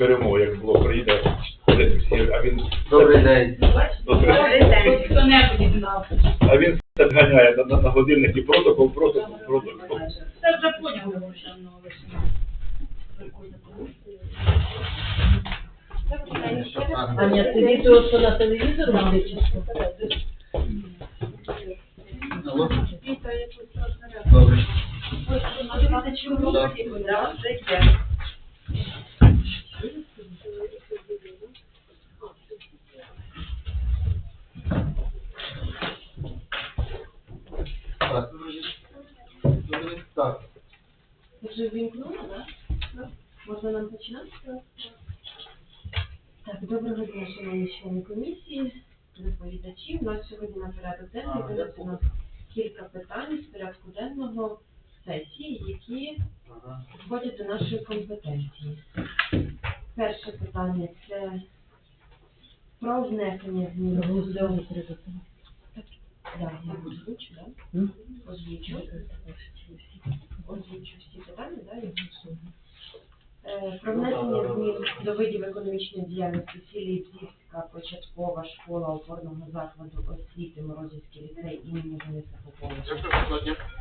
Перемог, як було приїде. А він, Добрий день. Добрий Хто-небудь а він так ганяє на, на, на годиннику протокол, протокол, протокол. Це вже поняли, що. Аня, ти відео що на телевізор бачиш? Алло? Віта, якось розмовляла. Добре. Вже ввімкнула, так? Можна нам починати? Так, доброго дня, шановні члени комісії, доповідачі. У нас сьогодні на порядок денний винесено кілька питань з порядку денного сесії, які входять до нашої компетенції. Перше питання це про внесення змін до Так, я озвучу, так? Озвучу. Озвучу всі питання, да, я озвучу. Е, Про внесення змін до видів економічної діяльності філії Бзівська початкова школа опорного закладу освіти Морозівський ліцей імені Дениса Попова.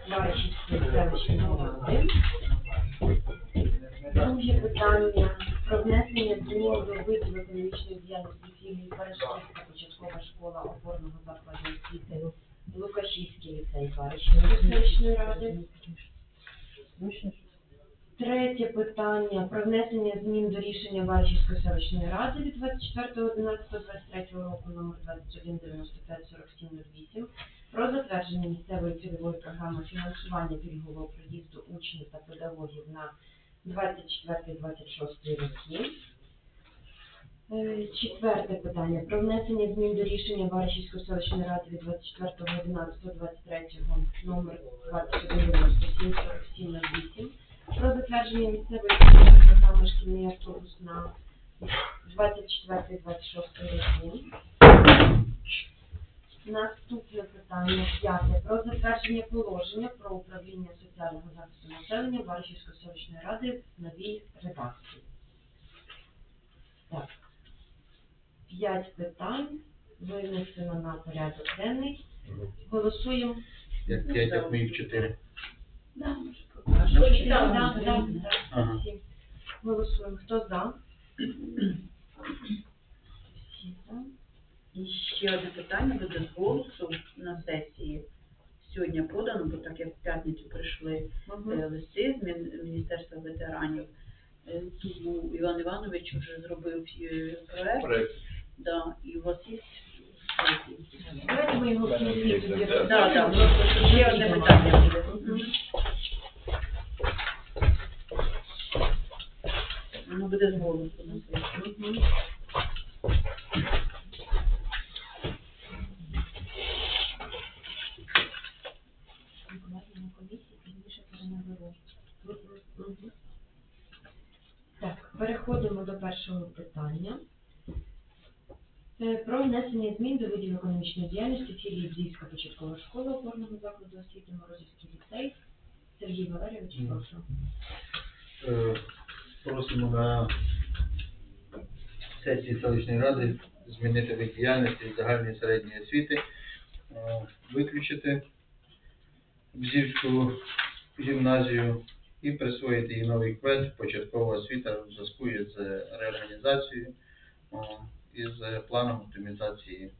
Баришівської селищної ради. Друге питання про внесення змін до видів економічної діяльності філії Баришівська початкова школа опорного закладу освіти Лукашівський ліцей селищної ради. Третє питання про внесення змін до рішення Варшівської селищної ради від 24.11.23 року номер 21954708 про затвердження місцевої цільової програми фінансування пільгового проїзду учнів та педагогів на 24-26 роки. Е, Четверте питання про внесення змін до рішення Баришівської селищної ради від 24.11.23 номер 21974708 про затвердження місцевої цільової програми шкільний автобус на 24-26 роки. Наступне питання п'яте про затвердження положення про управління соціального захисту населення Баришівської селищної ради в новій редакції. Так. П'ять питань винесено на порядок денний. Голосуємо. Як п'ять, як моїх чотири. Да, може, Да, так, да, так, да, так. да. Ага. Всі. Голосуємо. Хто за? Всі за. І ще одне питання буде з голосу на сесії. Сьогодні подано, бо так як в п'ятницю прийшли е, листи з Міністерства ветеранів. Е, був Іван Іванович вже зробив е, проект, Проект. да, і у вас є? Давайте ми його ще одне питання буде. Воно буде з голосу на сесії. Мгм. Виконання комісії пізніше перенаберу. Мгм. Так, переходимо до першого питання. Е, Про внесення змін до видів економічної діяльності філії Бзійська початкова школа опорного закладу освіти Морозівський ліцей. Сергій Валерійович, прошу. Е, Просимо на сесії селищної ради змінити вид діяльності загальної середньої освіти, е, виключити Бзівську гімназію і присвоїти їй новий квет початкова освіта в зв'язку із реорганізацією і з планом оптимізації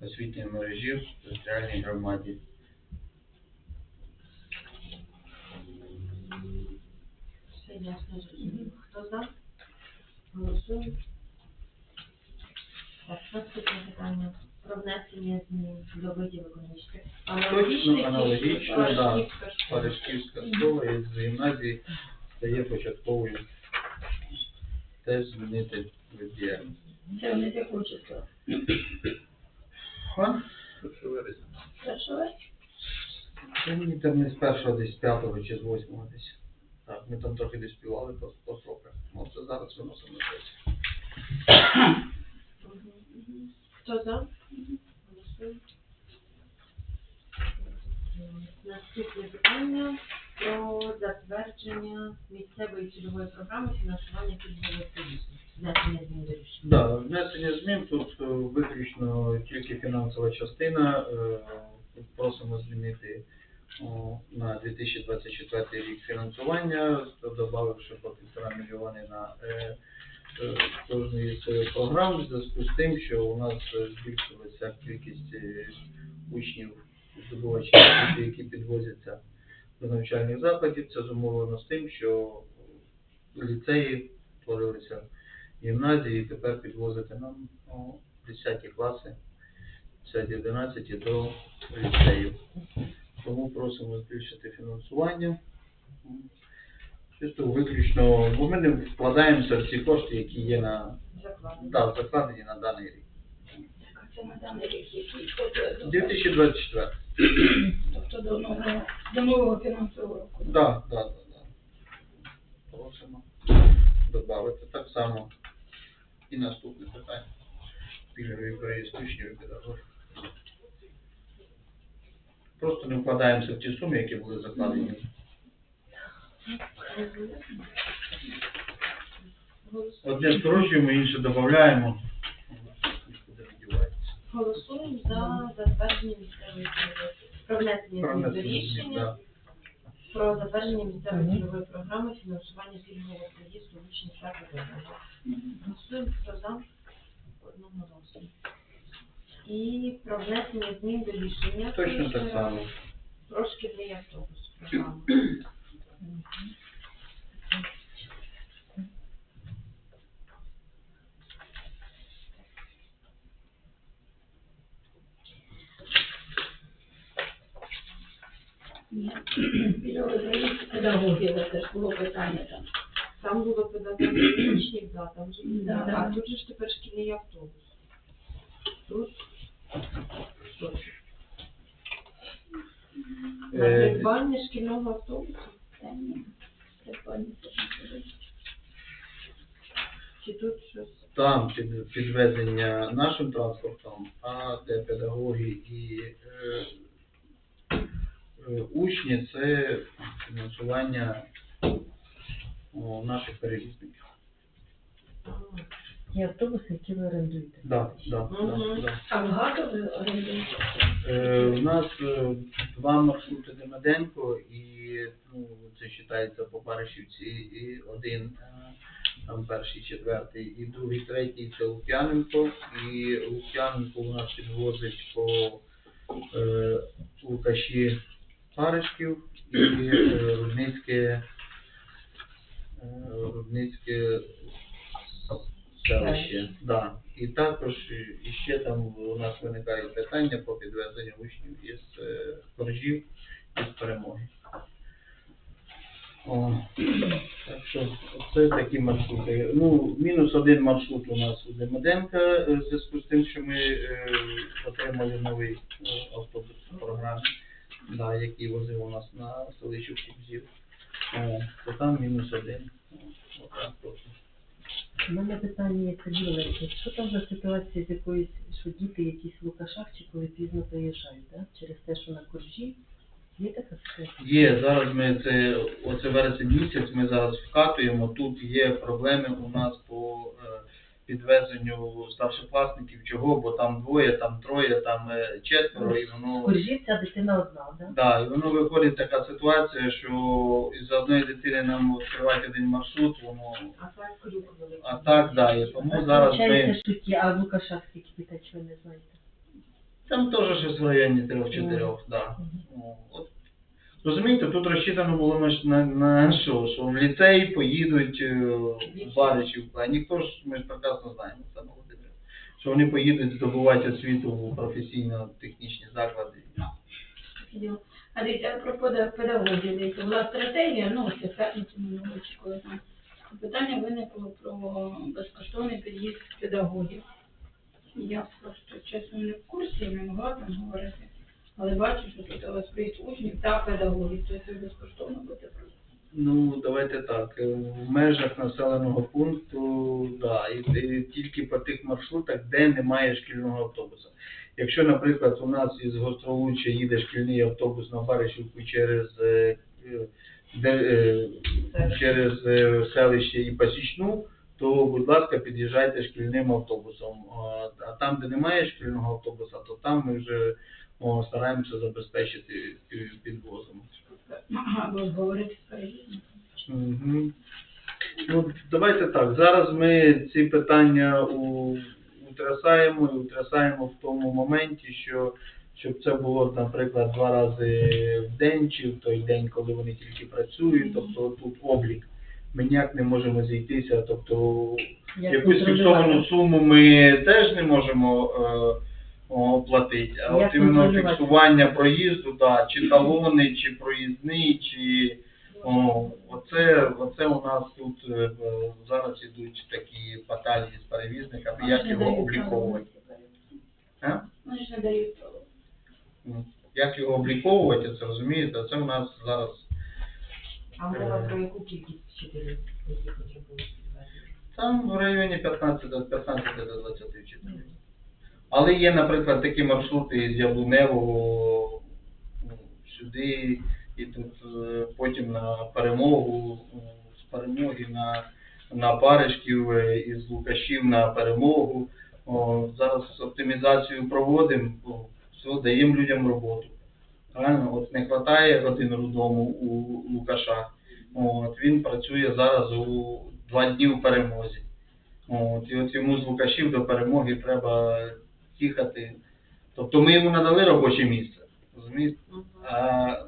освітньої мережі в територіальній громаді. Ясно. Хто за? Голосуємо. Так, наступне питання. Про внесення змін до видів економічних. Точно аналогічно, да. Парижківська школа із гімназії стає початковою. Теж змінити вид діяльності. Це вони де хочуть. А? Перший вересня. Це мені там не з першого, десь з п'ятого чи з восьмого десь. Так, ми там трохи десь співали по, по сроках. Ну, це зараз виносимо на сесію. Хто за? Голосуємо. Наступне питання про затвердження місцевої цільової програми фінансування пільгових. Внесення змін до. Да, внесення змін тут е, виключно тільки фінансова частина. Е, Просимо змінити о, на 2024 рік фінансування, додавши по півтора мільйони на е, е, кожної з е, програм, в зв'язку з тим, що у нас е, збільшилася кількість учнів, здобувачів які підвозяться до навчальних закладів. Це зумовлено з тим, що ліцеї творилися гімназії, і тепер підвозити нам 10 класи, 10-11 до ліцеїв. Тому просимо збільшити фінансування. Чисто виключно, бо ми не вкладаємося в ці кошти, які є на Закладено. да, закладені на даний рік. Це на даний рік, який входить 2024. Тобто до нового, до нового фінансового року. Да, да, да, да. Просимо додати так само. І наступне питання. Пільговий проїзд учнів і педагогів. Просто не вкладаємося в ті суми, які були закладені. Одне скорочуємо, інше додаємо. Голосуємо за затвердження місцевої цільової про внесення Про змін до рішення да. про затвердження місцевої цільової програми фінансування пільгового проїзду учнів та педагогів. Голосуємо хто за одноголосно. І про внесення змін до рішення Точно так само. про шкільний автобус. програму. Ні. Педагогів, це ж було питання там. Там було педагогів учнів, да, там же Да. а тут же ж тепер шкільний автобус. Тут? На Е, придбання шкільного автобусу? Та ні. Чи тут щось? там під, підвезення нашим транспортом, а де педагоги і е, учні це фінансування о, наших перевізників. Ті автобуси, які ви орендуєте. Да, да, да, да. А багато ви орендуєте? Е, у нас е, два маршрути Демиденко і ну, це вважається по Баришівці і один е, там перший, четвертий, і другий, третій це Лук'яненко. І Лук'яненко у нас підвозить по е, Лукаші Паришків і е, Рудницьке, е, Рудницьке селище. Да. І також і- і ще там у нас виникають питання по підвезенню учнів із е, коржів із перемоги. О, так що це такі маршрути. Ну, мінус один маршрут у нас у Демиденка е, в зв'язку з тим, що ми е, отримали новий автобус в програмі, да, який возив у нас на селищу Кубзів. О, то там мінус один. Отак. У мене питання Сергій що там за ситуація з якоюсь, що діти якісь в Лукашах чи коли пізно приїжджають, да? через те, що на коржі? Є така ситуація? Є, зараз ми це, оце вересень місяць, ми зараз вкатуємо. Тут є проблеми у нас е, підвезенню старшокласників. Чого? Бо там двоє, там троє, там е, четверо, і воно ця дитина одна, да? да, і воно виходить така ситуація, що із одної дитини нам відкривати один маршрут, воно А так великий. а так да, і тому зараз ми Получається, що ті, а в Лукашах скільки чи не знаєте? там теж щось в районі трьох-чотирьох, да. Ну, От, розумієте, тут розчитано було на, на, на що, що в ліцей поїдуть е, а ніхто ж, ми ж прекрасно знаємо, це Володимир, що вони поїдуть здобувати освіту в професійно-технічні заклади. А дивіться, про педагогів, дивіться, була стратегія, ну, ось в п'ятницю минулого коли там. Питання виникло про безкоштовний під'їзд педагогів. Я просто, чесно, не в курсі, не могла там говорити. Але бачу, що тут у вас приїзд учнів та педагогів, тобто ви безкоштовно будете просто. Ну, давайте так, е, в межах населеного пункту, да, і, і тільки по тих маршрутах, де немає шкільного автобуса. Якщо, наприклад, у нас із Гостролуччя їде шкільний автобус на Баришівку через, е, е, де, через селище і Пасічну, то, будь ласка, під'їжджайте шкільним автобусом. А, а там, де немає шкільного автобуса, то там ми вже о, стараємося забезпечити пі- підвозом. Ну, давайте так. Зараз ми ці питання у, утрясаємо і утрясаємо в тому моменті, що щоб це було, наприклад, два рази в день чи в той день, коли вони тільки працюють, тобто тут облік. Ми ніяк не можемо зійтися, тобто Як якусь фіксовану суму ми теж не можемо е, оплатити, а Як от іменно контролювати? фіксування проїзду, да, чи талони, чи проїзний, чи о, оце, оце у нас тут е, е, зараз ідуть такі баталії з перевізниками, Вони як його обліковувати. права. Вони ж не дають права. Ну, Як його обліковувати, це розумієте, це у нас зараз А мова про яку кількість вчителів, які потребують? Там в районі 15 до 15 до 20 вчителів. Але є, наприклад, такі маршрути з Яблуневого ну, сюди, і тут е, потім на перемогу, е, з перемоги на, на Паришків, е, із Лукашів на перемогу. О, зараз оптимізацію проводимо, все, даємо людям роботу. Правильно? От не вистачає годин рудому у Лукаша. От, він працює зараз у два дні у перемозі. От, і от йому з Лукашів до перемоги треба їхати. Тобто ми йому надали робоче місце. Розумієте? А,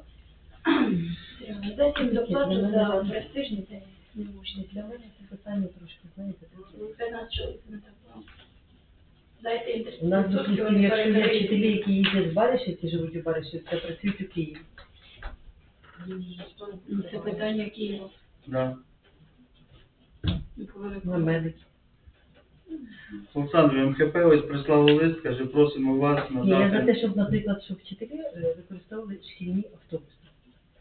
Дайте їм доплату за престижні та неучні. Для мене це питання трошки, знаєте, таке. 15 чоловік не так багато. Дайте їм У нас, 30%, допустим, вони якщо є вчителі, які їздять з Баришівки, живуть у Баришівці, це працюють у Києві. Ну, Це питання Києва. да. Ну, по. На медики. Олександр МХП ось прислав лист, каже, просимо вас Ні, я за те, надати. щоб, наприклад, щоб вчителі е, використовували шкільні автобуси.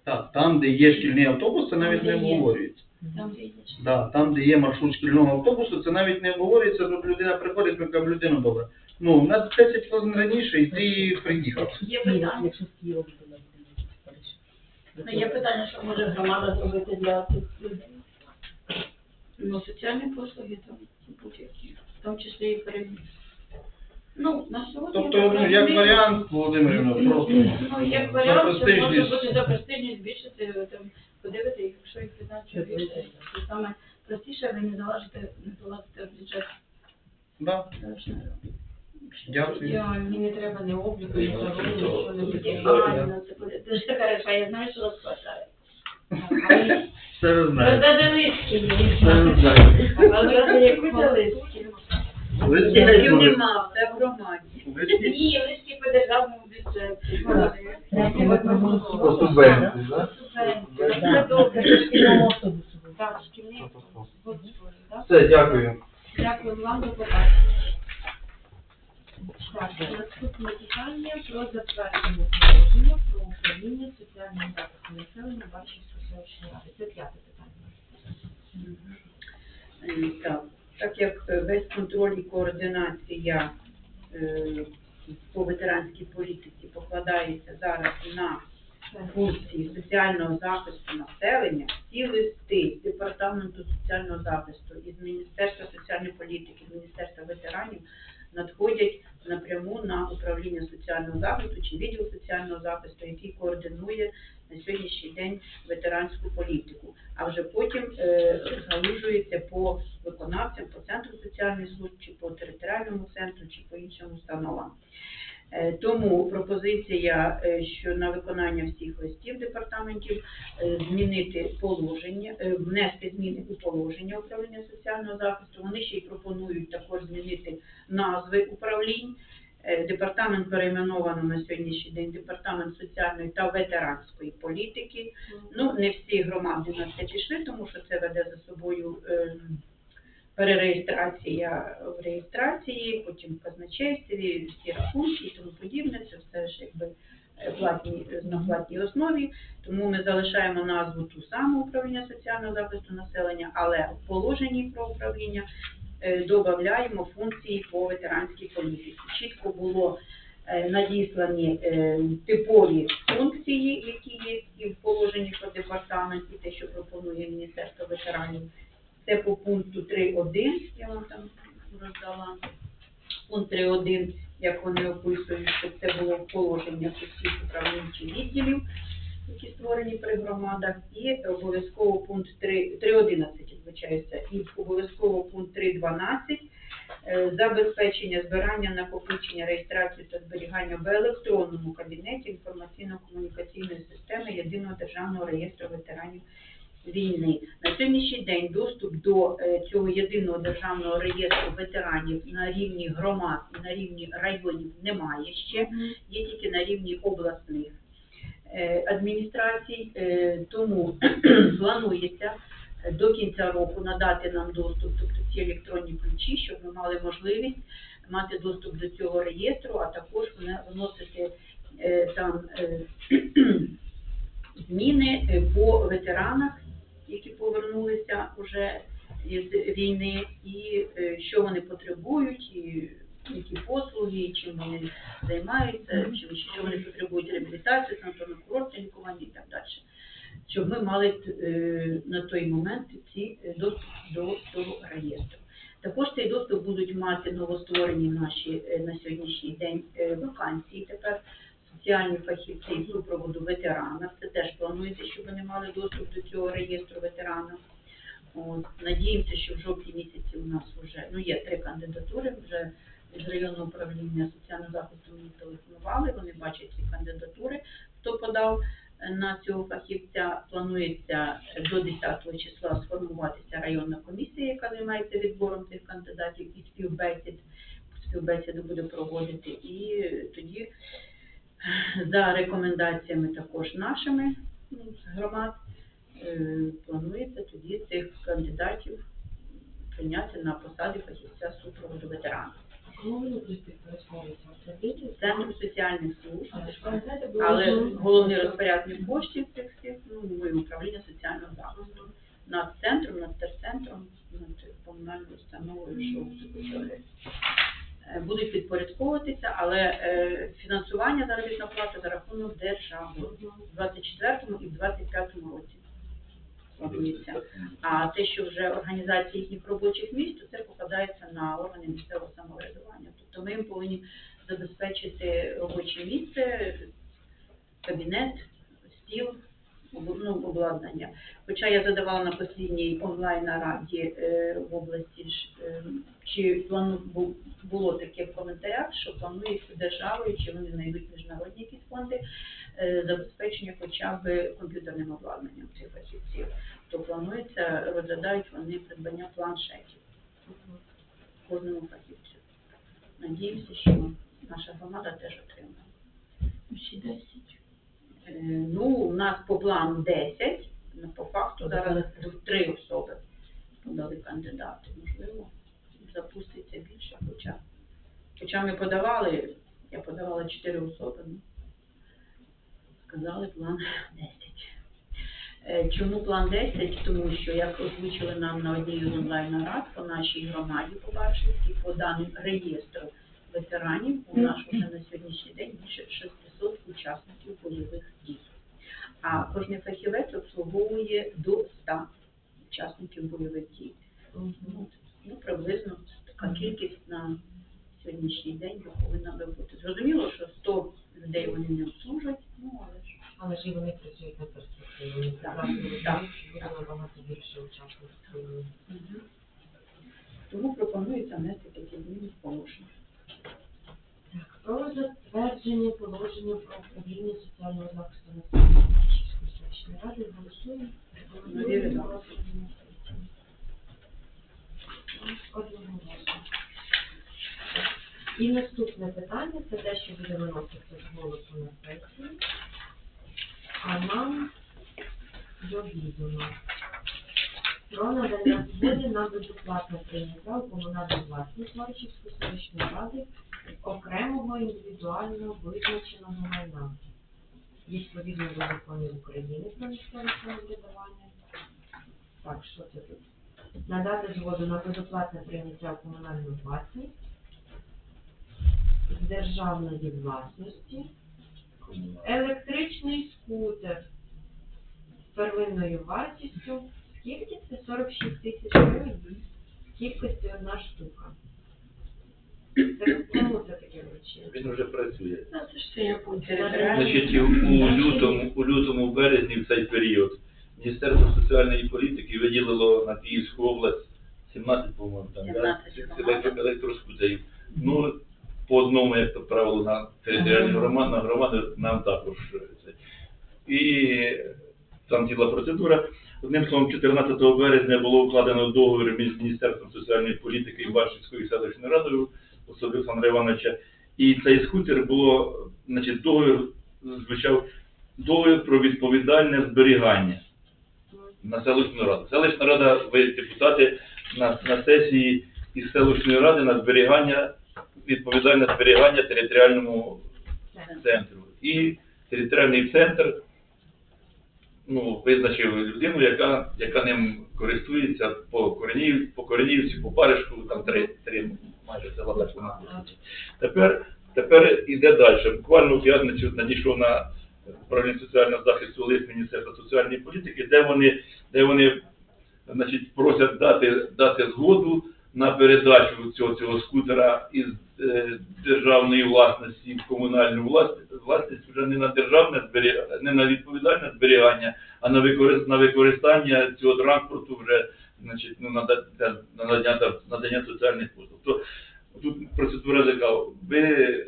Так, там, де є шкільний автобус, це навіть не Там, де є. обговорюється. Там де є. Да, там, де є маршрут шкільного автобусу, це навіть не обговорюється, бо людина приходить, ми кажемо, людина добре. Ну, на 10 хвилин раніше і ти приїхав. Є Ні, питання. Якщо з Києва буде на Ну, Є питання, що може громада зробити для цих людей. Ну, соціальні послуги там будь-які, в тому числі і перевіз. Ну, на сьогодні. Тобто, ну, як розумію, варіант, Володимирівна, просто Ну, як варіант, що може бути за престижність збільшити, там, подивити, якщо їх 15 Це більше, це саме простіше, ви не залежите, не залазите в бюджет. Да. Дякую. Не треба ні обліку, ні талону, нічого не буде. Ідеально, це буде дуже хорошо, я знаю, що вас хватає. Все ви знаєте. Роздадилиськи є. Все знаєте. Але яку листки? Листки Листів будуть. нема, все в громаді. Ні, листки по державному проголосували. По субвенції, да? Це добре. Це. Так, шкільний? Все, дякую. Дякую вам, до побачення. Так, наступне питання про затвердження положення про управління соціальним захистом населення Бачівської селищної ради. Це п'яте питання. Е, Так, так як весь контроль і координація е, по ветеранській політиці покладається зараз на функції соціального захисту населення, всі листи з департаменту соціального захисту із Міністерства соціальної політики, з Міністерства ветеранів надходять напряму на управління соціального захисту чи відділ соціального захисту, який координує на сьогоднішній день ветеранську політику, а вже потім е, розгалужується по виконавцям, по центру соціальної служби, чи по територіальному центру, чи по іншим установам. Е, Тому пропозиція, е, що на виконання всіх листів департаментів е, змінити положення, е, внести зміни у положення управління соціального захисту. Вони ще й пропонують також змінити назви управлінь. Е, Департамент перейменовано на сьогоднішній день департамент соціальної та ветеранської політики. Ну, не всі громади на це пішли, тому що це веде за собою е, перереєстрація в реєстрації, потім в казначействі, всі рахунки і тому подібне. Це все ж якби е, платні, на платній основі. Тому ми залишаємо назву ту саму управління соціального захисту населення, але в положенні про управління додаємо функції по ветеранській політиці. Чітко було е, надіслані е, типові функції, які є і в положенні про департамент, і те, що пропонує Міністерство ветеранів. Це по пункту 3.1, я вам там роздала. Пункт 3.1, як вони описують, що це було в положеннях усіх управлінчих відділів, які створені при громадах, і обов'язково пункт 3 3.11, звичайся, і обов'язково пункт 3.12, е, забезпечення збирання, накопичення, реєстрації та зберігання в електронному кабінеті інформаційно-комунікаційної системи Єдиного державного реєстру ветеранів війни. На сьогоднішній день доступ до е, цього єдиного державного реєстру ветеранів на рівні громад і на рівні районів немає ще, є тільки на рівні обласних адміністрацій, е, тому планується е, до кінця року надати нам доступ, тобто ці електронні ключі, щоб ми мали можливість мати доступ до цього реєстру, а також вносити е, там е, зміни е, по ветеранах, які повернулися вже із війни, і е, що вони потребують, і які чим вони займаються, чим що вони потребують реабілітації, санаторно-курортне лікування і так далі. Щоб ми мали е, на той момент ці е, доступ до цього реєстру. Також цей доступ будуть мати новостворені наші е, на сьогоднішній день вакансії тепер соціальні фахівці з супроводу ветерана. Це теж планується, щоб вони мали доступ до цього реєстру ветерана. От, надіємося, що в жовтні місяці у нас вже ну є три кандидатури. Вже районного управління соціального захисту мені телефонували. Вони бачать ці кандидатури, хто подав е, на цього фахівця. Планується е, до 10 числа сформуватися районна комісія, яка займається відбором цих кандидатів і співбесід. Співбесіду буде проводити, і е, тоді за рекомендаціями також нашими ну, громад е, планується тоді цих кандидатів прийняти на посади фахівця супроводу ветерана. Центр соціальних служб, але головний розпорядник коштів цих всіх, ну, ми управління соціального захисту. Над центром, над терцентром, над комунальною установою, що. Е, Будуть підпорядковуватися, але е, фінансування заробітна плата за рахунок держави. В 24-му і в 25-му році планується. А те, що вже організації їхніх робочих місць, то це покладається на органи місцевого самоврядування. Тобто ми їм повинні забезпечити робоче місце, кабінет, стіл, ну, обладнання. Хоча я задавала на послідній онлайн нараді е, в області, е, чи було таке в коментарях, що планується державою, чи вони знайдуть міжнародні якісь фонди е, забезпечення хоча б комп'ютерним обладнанням цих фахівців. То планується, розглядають вони придбання планшетів кожному фахівцю. Надіюся, що наша громада теж отримає. Ще 10. Е, Ну, у нас по плану 10, ну, по факту зараз три особи подали кандидати. Можливо, запуститься більше, хоча, хоча ми подавали, я подавала 4 особи, ну, сказали план 10. Е, Чому план 10? Тому що, як озвучили нам на одній з онлайн-нарад по нашій громаді по Баршівській, по даним реєстру ветеранів, у нас вже на сьогоднішній день більше 600 учасників бойових дій. А кожен фахівець обслуговує до 100 учасників бойових дій. Ну, приблизно така кількість на сьогоднішній день повинна би бути. Зрозуміло, що 100 людей вони не обслужать, ну але ж Але ж і вони працюють на перспективу. Так, так, буде набагато більше учасників. Тому пропонується внести такі зміни в положення. Так, про затвердження положення про управління соціального захисту населення Київської селищної ради голосуємо. Редакції. Одноголосно. І наступне питання це те, що буде виноситися з голосу на сесію. А нам до відома про надання згоди на безоплатне прийняття у комунальну власність Марчівської селищної ради окремого індивідуально визначеного майна. Відповідно до законів України про місцеве самоврядування. Так, що це тут? Надати згоду на безоплатне прийняття у комунальну власність державної власності, електричний скутер з первинною вартістю, скільки це? 46 тисяч гривень кількості одна штука. Це таке вручили? Він вже працює. Ну, це ж це японці. Територіальний. Значить, у лютому, у лютому, березні в цей період Міністерство соціальної політики виділило на Київську область 17, по-моєму, там, да, 17 електро- електроскутерів. Ну, по одному, як то правило, на територіальні громади, на громади нам також. е, це. І там ціла процедура. Одним словом, 14 березня було укладено договір між Міністерством соціальної політики і Баршівською селищною радою особи Олександра Івановича. І цей скутер було, значить, договір звучав договір про відповідальне зберігання на селищну раду. Селищна рада, ви депутати на, на сесії із селищної ради на зберігання, відповідальне зберігання територіальному центру. І територіальний центр ну, визначив людину, яка, яка ним користується по Коренів, по Коренівці, по Паришку, там три, три майже села вона. Тепер, тепер іде далі. Буквально в п'ятницю надійшов на управління соціального захисту лист Міністерства соціальної політики, де вони, де вони значить, просять дати, дати згоду на передачу цього, цього скутера із е, державної власності в комунальну власність, власність вже не на державне зберігання, не на відповідальне зберігання, а на використання цього транспорту вже значить, ну, нада- надання, надання соціальних послуг. То тут процедура така, ви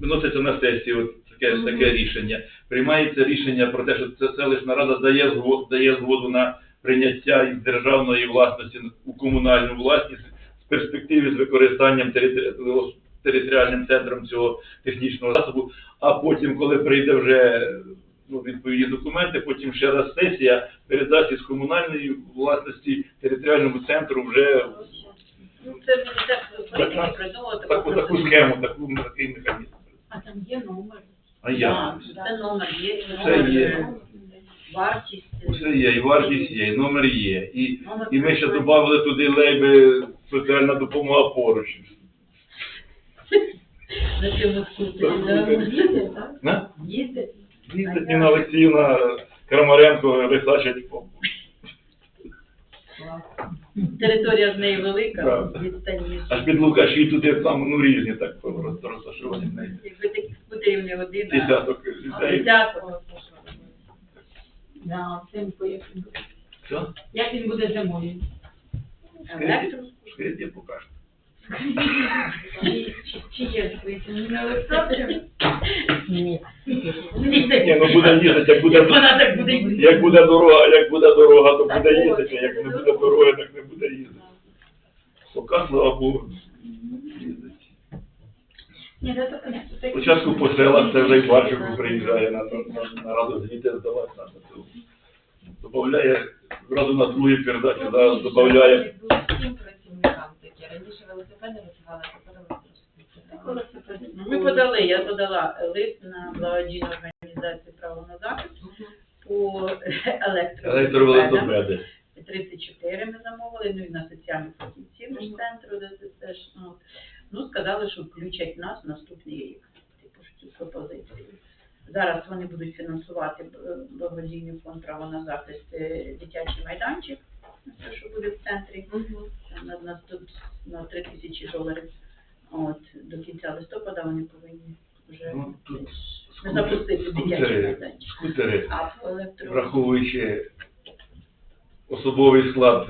виноситься на сесію от таке, таке рішення. Приймається рішення про те, що це селищна рада дає згоду, дає згоду на прийняття із державної власності у комунальну власність з перспективи з використанням територи- територіальним центром цього технічного засобу, а потім, коли прийде вже ну, відповідні документи, потім ще раз сесія передачі з комунальної власності територіальному центру вже Ну, це Міністерство політики придумало таку, таку таку процедуру. схему, таку такий механізм. А там є номер. А я? Так, Це номер є, і Це номер, є. вартість. Все є, і вартість є, і номер є. І, Номер і ми ще додали туди лейби соціальна допомога поруч. На цьому скутері. Так, да. Їздять, так? Їздять. Їздить Ніна Олексіївна Крамаренко рисачить по Територія з неї велика, Правда. відстані. аж під Лукаші туди там ну різні так просто розташовані в неї. Якби таких скутерів не один, а Десяток людей. десяток. Да, взимку як він буде. Що? Як він буде зимою? Електро. Скажіть, я покажу. Чи, є? Ні. Ні, ну буде їздити, як буде, Вона так буде їздити. як буде дорога, як буде дорога, то буде їздити, як не буде дороги, так не буде їздити. Поки, слава Богу, їздить. Ні, це понятно. Так- Спочатку по селах це вже й Барчику приїжджає на, на, на раду звіти здавати на цю. Добавляє зразу на другій передачі, да, добавляє. Всім працівникам. Раніше велосипеди висували, а тепер Так, Ми подали, я подала лист на благодійну організацію право на захист по. Електровелосипеди. 34 ми замовили, ну і на соціальну фахівців ж центру, де це теж, ну, ну, сказали, що включать нас в наступний рік, типу, цю пропозицію. Зараз вони будуть фінансувати е, благодійний фонд право на захист е, дитячий майданчик, те, що буде в центрі, там на, на, тут на 3 тисячі доларів. От, до кінця листопада вони повинні вже Ну, тут не запустити скутери, майданчик. скутери, А в електро... враховуючи особовий склад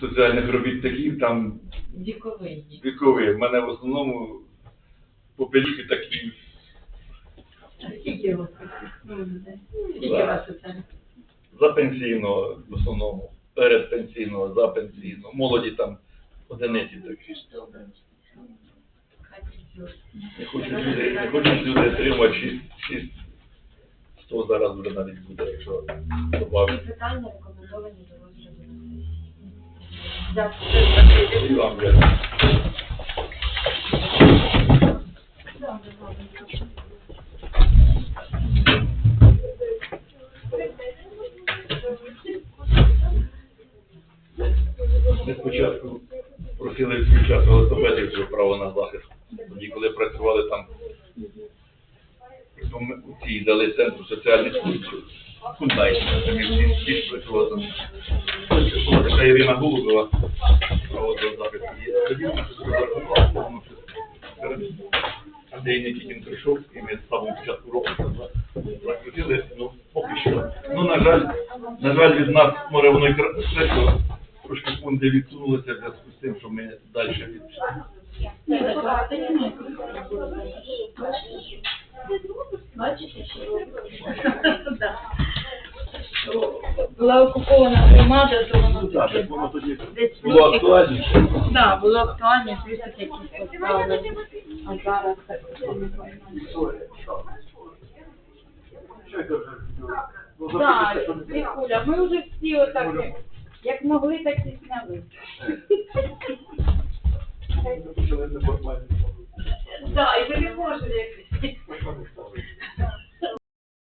соціальних робітників, там Віковинні. вікові. В мене в основному попеліхи такі. А Скільки у вас таких? Ну? Скільки у вас соціальних? За пенсійного в основному, перед пенсійного, за пенсійного. Молоді там одиниці такі. Не хочуть люди, не хочуть люди отримати 6, 6 100 зараз вже навіть буде, якщо добавити. питання рекомендовані до розгляду. Дякую. І вам дякую. Ми спочатку просили включати велосипедів цього право на захист. тоді, коли працювали там, притом у цій дали центру соціальних служб, ми працювали. Це Була така Ірина Голубова, проводила запис. І тоді розрахувала, воно Андрій Нікітін прийшов, і ми самого початку року це ну, поки що. Ну, на жаль, на жаль, від нас, може, воно і трошки фонди відсунулися в зв'язку з тим, що ми далі від... Ні, так, це не Бачите, що була окупована громада, то воно Ну, таке десь було актуальніше. Да, було актуально, плюсик якийсь поставили. А зараз так Так, Вікуля, ми вже всі отак, як могли, так і зняли. Так, і ви не можете.